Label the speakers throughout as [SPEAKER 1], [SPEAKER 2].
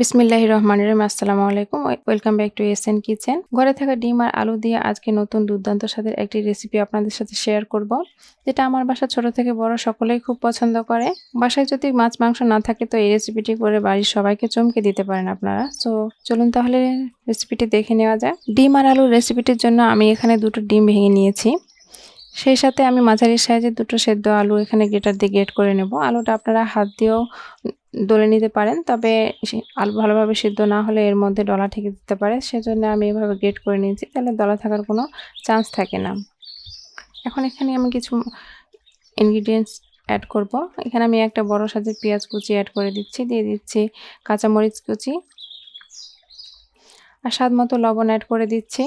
[SPEAKER 1] বিসমিল্লাহ রহমান রহিম, আসসালামু আলাইকুম। Welcome back to S N kitchen. ঘরে থাকা ডিম আর আলু দিয়ে আজকে নতুন দুর্দান্ত স্বাদের একটি রেসিপি আপনাদের সাথে শেয়ার করব, যেটা আমার বাসা ছোট থেকে বড় সকলেই খুব পছন্দ করে। বাসায় যদি মাছ, মাংস না থাকে, তো এই রেসিপিটি করে বাড়ির সবাইকে চমকে দিতে পারেন আপনারা। তো চলুন তাহলে রেসিপিটি দেখে নেওয়া যায় ডিম আর আলু রেসিপিটির জন্য আমি এখানে দুটো ডিম ভেঙে নিয়েছি। সেই সাথে আমি মাঝারি সাইজের দুটো সেদ্ধ আলু এখানে গ্রেটার দিয়ে গ্রেট করে নেব। আলুটা আপনারা হাত দিয়েও দলে নিতে পারেন, তবে আলু ভালোভাবে সিদ্ধ না হলে এর মধ্যে ডলা ঠেকে দিতে পারে, সেজন্য আমি এভাবে গ্রেট করে নিয়েছি, তাহলে দলা থাকার কোনো চান্স থাকে না। এখন এখানে আমি কিছু ইনগ্রিডিয়েন্টস অ্যাড করব। এখানে আমি একটা বড় সাজের পেঁয়াজ কুচি অ্যাড করে দিচ্ছি, দিয়ে দিচ্ছি কাঁচামরিচ কুচি, আর স্বাদ মতো লবণ অ্যাড করে দিচ্ছি।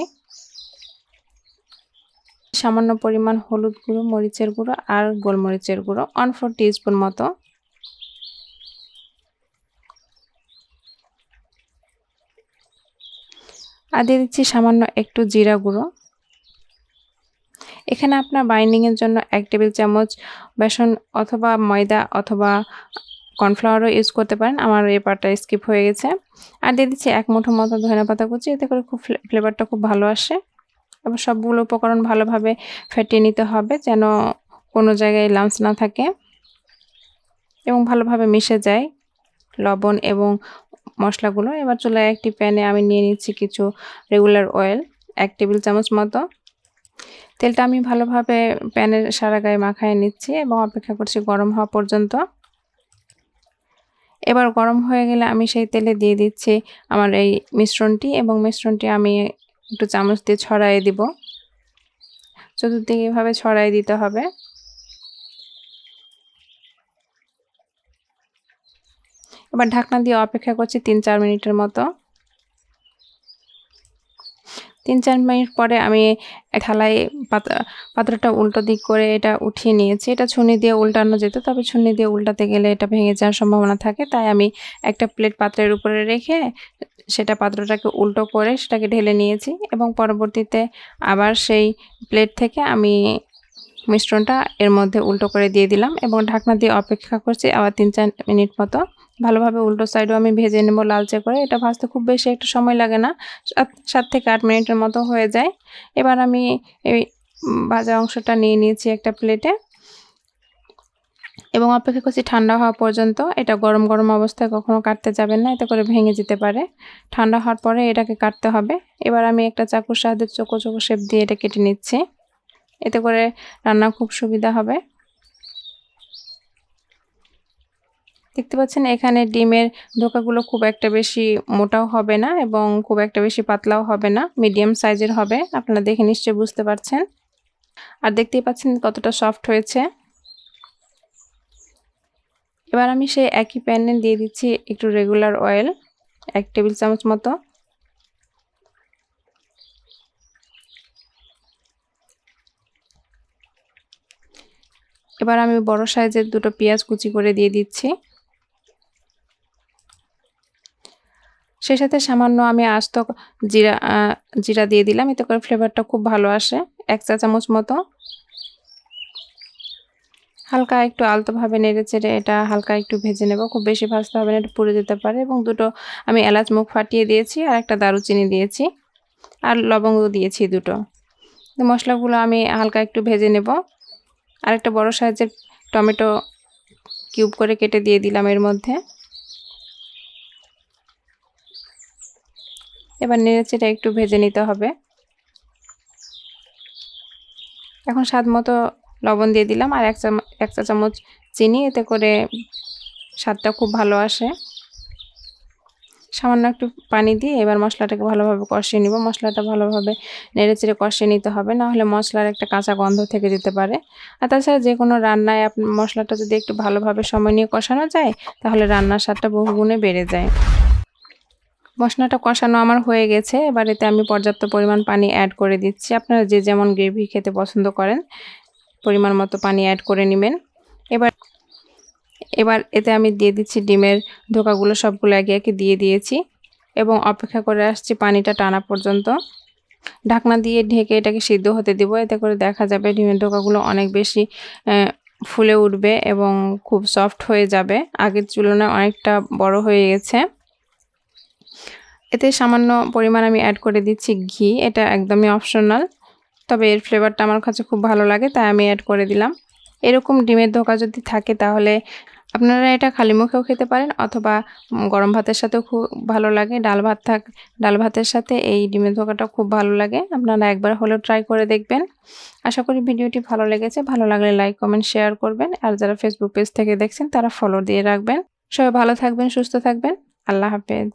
[SPEAKER 1] সামান্য পরিমাণ হলুদ গুঁড়ো, মরিচের গুঁড়ো আর গোলমরিচের গুঁড়ো ওয়ান ফোর টিস্পুন মতো। আর দিয়ে দিচ্ছি সামান্য একটু জিরা গুঁড়ো। এখানে আপনার বাইন্ডিংয়ের জন্য এক টেবিল চামচ বেসন অথবা ময়দা অথবা কর্নফ্লাওয়ারও ইউজ করতে পারেন। আমার এই পার্টটা স্কিপ হয়ে গেছে। আর দিয়ে দিচ্ছি এক মুঠো মতো ধনে পাতা কুচি, এতে করে খুব ফ্লেভারটা খুব ভালো আসে। সবগুলো উপকরণ ভালোভাবে ফেটিয়ে নিতে হবে যেন কোনো জায়গায় লাঞ্চ না থাকে এবং ভালোভাবে মিশে যায় লবণ এবং মশলাগুলো। এবার চুলায় একটি প্যানে আমি নিয়ে নিচ্ছি কিছু রেগুলার অয়েল, এক টেবিল চামচ মতো। তেলটা আমি ভালোভাবে প্যানের সারা গায়ে মাখায় নিচ্ছি এবং অপেক্ষা করছি গরম হওয়া পর্যন্ত। এবার গরম হয়ে গেলে আমি সেই তেলে দিয়ে দিচ্ছি আমার এই মিশ্রণটি এবং মিশ্রণটি আমি একটু চামচ দিয়ে ছড়াই দিব। চতুর্দিকে এভাবে ছড়াই দিতে হবে। এবার ঢাকনা দিয়ে অপেক্ষা করছি তিন চার মিনিটের মতো। তিন চার মিনিট পরে আমি থালায় পাতা, পাত্রটা উল্টো দিক করে এটা উঠিয়ে নিয়েছি। এটা ছুনি দিয়ে উল্টানো যেত, তবে ছুনি দিয়ে উল্টাতে গেলে এটা ভেঙে যাওয়ার সম্ভাবনা থাকে। তাই আমি একটা প্লেট পাত্রের উপরে রেখে সেটা পাত্রটাকে উল্টো করে সেটাকে ঢেলে নিয়েছি এবং পরবর্তীতে আবার সেই প্লেট থেকে আমি মিশ্রণটা এর মধ্যে উল্টো করে দিয়ে দিলাম এবং ঢাকনা দিয়ে অপেক্ষা করছি আবার তিন চার মিনিট মতো। ভালোভাবে উল্টো সাইডও আমি ভেজে নেব লালচে করে। এটা ভাজতে খুব বেশি একটা সময় লাগে না, সাত থেকে আট মিনিটের মতো হয়ে যায়। এবার আমি এই ভাজা অংশটা নিয়ে নিয়েছি একটা প্লেটে। এবং অপেক্ষা করছি ঠান্ডা হওয়া পর্যন্ত। এটা গরম গরম অবস্থায় কখনো কাটতে যাবেন না, এতে করে ভেঙে যেতে পারে। ঠান্ডা হওয়ার পরে এটাকে কাটতে হবে। এবার আমি একটা চাকুর সাহায্যে চোখো চোখো শেপ দিয়ে এটা কেটে নিচ্ছি। এতে করে রান্না খুব সুবিধা হবে। দেখতে পাচ্ছেন এখানে ডিমের ধোকাগুলো খুব একটা বেশি মোটাও হবে না এবং খুব একটা বেশি পাতলাও হবে না, মিডিয়াম সাইজের হবে, আপনারা দেখে নিশ্চয়ই বুঝতে পারছেন। আর দেখতেই পাচ্ছেন কতটা সফট হয়েছে। এবার আমি সেই একই প্যানে দিয়ে দিচ্ছি একটু রেগুলার অয়েল, এক টেবিল চামচ মতো। এবার আমি বড় সাইজের দুটো পেঁয়াজ কুচি করে দিয়ে দিচ্ছি। সেই সাথে সামান্য আমি আস্ত জিরা জিরা দিয়ে দিলাম। এতে করে ফ্লেভারটা খুব ভালো আসে, এক চা চামচ মতো। হালকা একটু আলতোভাবে নেড়ে চেড়ে এটা হালকা একটু ভেজে নেব। খুব বেশি ভাজতে হবে না, এটা পুড়ে যেতে পারে এবং দুটো আমি এলাচ মুখ ফাটিয়ে দিয়েছি আর একটা দারুচিনি দিয়েছি আর লবঙ্গ দিয়েছি দুটো। মশলাগুলো আমি হালকা একটু ভেজে নেব। আর একটা বড় সাইজের টমেটো কিউব করে কেটে দিয়ে দিলাম এর মধ্যে। এবার নেড়েচেটা একটু ভেজে নিতে হবে। এখন স্বাদ মতো লবণ দিয়ে দিলাম আর এক চা চামচ চিনি, এতে করে স্বাদটা খুব ভালো আসে। সামান্য একটু পানি দিয়ে এবার মশলাটাকে ভালোভাবে কষিয়ে নিব। মশলাটা ভালোভাবে নেড়ে চেড়ে কষিয়ে নিতে হবে, না হলে মশলার একটা কাঁচা গন্ধ থেকে যেতে পারে। আর তাছাড়া যে কোনো রান্নায় আপনার মশলাটা যদি একটু ভালোভাবে সময় নিয়ে কষানো যায়, তাহলে রান্নার স্বাদটা বহুগুণে বেড়ে যায়। মশলাটা কষানো আমার হয়ে গেছে। এবার এতে আমি পর্যাপ্ত পরিমাণ পানি অ্যাড করে দিচ্ছি। আপনারা যে যেমন গ্রেভি খেতে পছন্দ করেন, পরিমাণ মতো পানি অ্যাড করে নেবেন। এবার এবার এতে আমি দিয়ে দিচ্ছি ডিমের ধোকাগুলো সবগুলো একে একে দিয়ে দিয়েছি এবং অপেক্ষা করে আসছি পানিটা টানা পর্যন্ত। ঢাকনা দিয়ে ঢেকে এটাকে সিদ্ধ হতে দেবো। এতে করে দেখা যাবে ডিমের ধোকাগুলো অনেক বেশি ফুলে উঠবে এবং খুব সফট হয়ে যাবে। আগের তুলনায় অনেকটা বড় হয়ে গেছে। এতে সামান্য পরিমাণ আমি অ্যাড করে দিচ্ছি ঘি, এটা একদমই অপশনাল তবে এর ফ্লেভারটা আমার কাছে খুব ভালো লাগে, তাই আমি অ্যাড করে দিলাম। এরকম ডিমের ধোকা যদি থাকে তাহলে আপনারা এটা খালি মুখেও খেতে পারেন অথবা গরম ভাতের সাথেও খুব ভালো লাগে। ডাল ভাত থাক, ডাল ভাতের সাথে এই ডিমের ধোকাটা খুব ভালো লাগে, আপনারা একবার হলেও ট্রাই করে দেখবেন। আশা করি ভিডিওটি ভালো লেগেছে, ভালো লাগলে লাইক কমেন্ট শেয়ার করবেন, আর যারা ফেসবুক পেজ থেকে দেখছেন তারা ফলো দিয়ে রাখবেন। সবাই ভালো থাকবেন, সুস্থ থাকবেন, আল্লাহ হাফেজ।